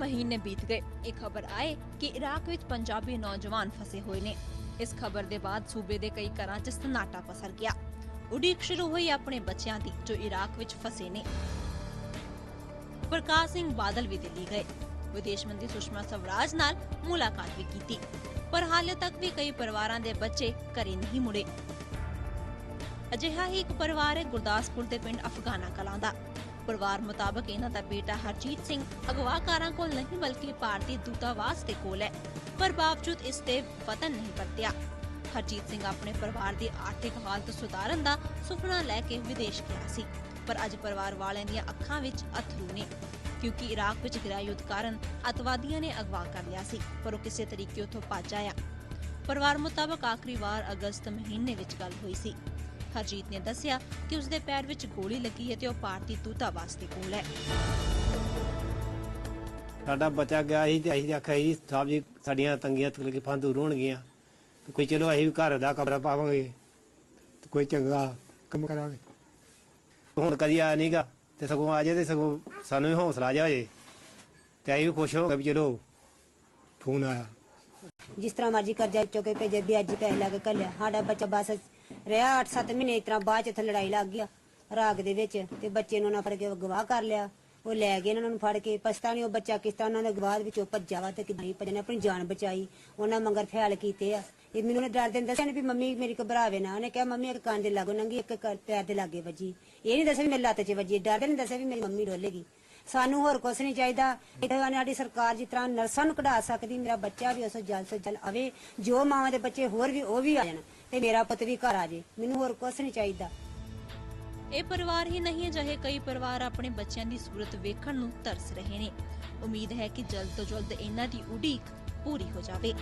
ਮਹੀਨੇ ਬੀਤ ਗਏ। ਇਹ ਖਬਰ ਆਏ ਕਿ ਇਰਾਕ ਵਿੱਚ ਪੰਜਾਬੀ ਨੌਜਵਾਨ ਫਸੇ ਹੋਏ ਨੇ। ਇਸ ਖਬਰ ਦੇ ਬਾਅਦ ਸੂਬੇ ਦੇ ਕਈ ਘਰਾਂ 'ਚ ਸਨਾਟਾ ਪਸਰ ਗਿਆ। ਉਡੀਕ ਸ਼ੁਰੂ ਹੋਈ ਆਪਣੇ ਬੱਚਿਆਂ ਦੀ, ਜੋ ਇਰਾਕ ਵਿੱਚ ਫਸੇ ਨੇ। ਪ੍ਰਕਾਸ਼ ਸਿੰਘ ਬਾਦਲ ਵੀ ਦਿੱਲੀ ਗਏ। ਵਿਦੇਸ਼ ਮੰਤਰੀ ਸੁਸ਼ਮਾ ਸਵਰਾਜ ਨਾਲ ਮੁਲਾਕਾਤ ਵੀ ਕੀਤੀ। ਪਰ ਹਾਲੇ ਤੱਕ ਵੀ ਕਈ ਪਰਿਵਾਰਾਂ ਦੇ ਬੱਚੇ ਘਰੇ ਨਹੀਂ ਮੁੜੇ। ਅਜਿਹਾ ਹੀ ਇੱਕ ਪਰਿਵਾਰ ਹੈ ਗੁਰਦਾਸਪੁਰ ਦੇ ਪਿੰਡ ਅਫਗਾਨਾ ਕਲਾਂ ਦਾ। ਪਰਿਵਾਰ ਮੁਤਾਬਕ ਇਹਨਾਂ ਦਾ ਬੇਟਾ ਹਰਜੀਤ ਸਿੰਘ ਅਗਵਾਕਾਰਾਂ ਕੋਲ ਨਹੀਂ ਬਲਕਿ ਭਾਰਤੀ ਦੂਤਾਵਾਸ ਦੇ ਕੋਲ ਹੈ, ਪਰ ਬਾਵਜੂਦ ਇਸ ਤੇ ਵਤਨ ਨਹੀਂ ਪਰਤਿਆ ਹਰਜੀਤ ਸਿੰਘ ਆਪਣੇ ਪਰਿਵਾਰ ਦੀ ਆਰਥਿਕ ਹਾਲਤ ਸੁਧਾਰਨ ਦਾ ਸੁਪਨਾ ਲੈ ਕੇ ਵਿਦੇਸ਼ ਗਿਆ ਸੀ, ਪਰ ਅੱਜ ਪਰਿਵਾਰ ਵਾਲਿਆਂ ਦੀਆਂ ਅੱਖਾਂ ਵਿੱਚ ਅਥਰੂ ਨੇ, ਕਿਉਂਕਿ ਇਰਾਕ ਵਿੱਚ ਗ੍ਰਹਿ ਯੁੱਧ ਕਾਰਨ ਅਤਵਾਦੀਆਂ ਨੇ ਅਗਵਾ ਕਰ ਲਿਆ ਸੀ, ਪਰ ਉਹ ਕਿਸੇ ਤਰੀਕੇ ਉੱਥੋਂ ਭੱਜ ਆਇਆ। ਪਰਿਵਾਰ ਮੁਤਾਬਕ ਆਖਰੀ ਵਾਰ ਅਗਸਤ ਮਹੀਨੇ ਵਿੱਚ ਗੱਲ ਹੋਈ ਸੀ। ਹਰਜੀਤ ਨੇ ਦੱਸਿਆ ਕਿ ਉਸਦੇ ਪੈਰ ਵਿੱਚ ਗੋਲੀ ਲੱਗੀ ਹੈ ਤੇ ਉਹ ਭਾਰਤੀ ਦੂਤਾਵਾਸ ਦੇ ਕੋਲ ਹੈ। ਸਾਡਾ ਬੱਚਾ ਗਿਆ ਸੀ ਤੇ ਅਸੀਂ ਆਖਿਆ ਸੀ ਸਾਹਿਬ ਜੀ ਸਾਡੀਆਂ ਤੰਗੀਆਂ ਤਕਲੀਫਾਂ ਦੂਰ ਹੋਣਗੀਆਂ। ਤੇ ਕੋਈ ਚਲੋ ਅਸੀਂ ਵੀ ਘਰ ਦਾ ਕਮਰਾ ਪਾਵਾਂਗੇ ਤੇ ਕੋਈ ਚੰਗਾ ਕੰਮ ਕਰਾਂਗੇ। ਹੁਣ ਕਦੀ ਆਇਆ ਨਹੀਂਗਾ ਤੇ ਸਗੋਂ ਆ ਜੇ ਤੇ ਸਗੋਂ ਸਾਨੂੰ ਵੀ ਹੌਸਲਾ ਜਾ ਜੇ ਤੇ ਅਸੀਂ ਵੀ ਖੁਸ਼ ਹੋ ਗਏ ਵੀ ਚਲੋ ਫੋਨ ਆਇਆ। ਜਿਸ ਤਰ੍ਹਾਂ ਮਰਜ਼ੀ ਕਰਜ਼ਾ ਚੁੱਕ ਕੇ ਭੇਜੇ ਵਿਆਜੀ ਪੈਸੇ ਲਾ ਕੇ ਘੱਲਿਆ। ਸਾਡਾ ਬੱਚਾ ਬਸ ਰਿਹਾ 8-7 ਮਹੀਨੇ ਇਸ ਤਰ੍ਹਾਂ ਬਾਅਦ ਚ ਇੱਥੇ ਲੜਾਈ ਲੱਗ ਗਿਆ ਰਾਗ ਦੇ ਵਿੱਚ, ਤੇ ਬੱਚੇ ਨੂੰ ਉਹਨਾਂ ਫੜ ਕੇ ਗਵਾਹ ਕਰ ਲਿਆ। ਉਹ ਲੈ ਗਏ ਉਹਨਾਂ ਨੂੰ ਫੜ ਕੇ ਪਛਤਾ ਨਹੀਂ ਉਹ ਬੱਚਾ ਕਿਸ ਤਰ੍ਹਾਂ ਉਹਨਾਂ ਦੇ ਗਵਾਹ ਦੇ ਵਿੱਚੋਂ ਭੱਜਾ ਵਾ ਤੇ ਕਿਦਾਂ ਹੀ ਭੱਜਣੇ ਆਪਣੀ ਜਾਨ ਬਚਾਈ, ਉਹਨਾਂ ਮੰਗਰ ਫੈਲ ਕੀਤੇ ਆ। ਇਹ ਮੈਨੂੰ ਨੇ ਡਰ ਦਿੰਦਾ ਸੀ ਵੀ ਮੰਮੀ ਮੇਰੀ ਘਬਰਾਵੇ ਨਾ, ਉਹਨੇ ਕਿਹਾ, ਮੰਮੀ, ਇੱਕ ਕੰਨ ਦੇ ਲਾਗੋ ਨੰਗੀ, ਇੱਕ ਪੈਰ ਦੇ ਲਾਗੇ ਵੱਜੀ। ਇਹ ਨਹੀਂ ਦੱਸਿਆ ਵੀ ਮੇਰੇ ਲੱਤ 'ਚ ਵੱਜੀ ਡਰ ਨਹੀਂ ਦੱਸਿਆ ਵੀ ਮੇਰੀ ਮੰਮੀ ਡੋਲੇਗੀ। ਸਾਨੂੰ ਹੋਰ ਕੁਝ ਨਹੀਂ ਚਾਹੀਦਾ। ਇੱਥੇ ਸਾਡੀ ਸਰਕਾਰ ਜਿਸ ਤਰ੍ਹਾਂ ਨਰਸਾਂ ਨੂੰ ਕਢਾ ਸਕਦੀ, ਮੇਰਾ ਬੱਚਾ ਵੀ ਉਸ ਜਲ ਤੋਂ ਜਲ ਆਵੇ, ਜੋ ਮਾਵਾਂ ਦੇ ਬੱਚੇ ਹੋਰ ਵੀ, ਉਹ ਵੀ ਆ ਜਾਣ ਤੇ ਮੇਰਾ ਪੁੱਤ ਵੀ ਘਰ ਆ ਜੇ, ਮੈਨੂੰ ਹੋਰ ਕੁਝ ਨਹੀਂ ਚਾਹੀਦਾ। ਇਹ ਪਰਿਵਾਰ ਹੀ ਨਹੀਂ, ਅਜਿਹੇ ਕਈ ਪਰਿਵਾਰ ਆਪਣੇ ਬੱਚਿਆਂ ਦੀ ਸੂਰਤ ਵੇਖਣ ਨੂੰ ਤਰਸ ਰਹੇ ਨੇ। ਉਮੀਦ ਹੈ ਕਿ ਜਲਦ ਤੋਂ ਜਲਦ ਇਹਨਾਂ ਦੀ ਉਡੀਕ ਪੂਰੀ ਹੋ ਜਾਵੇ।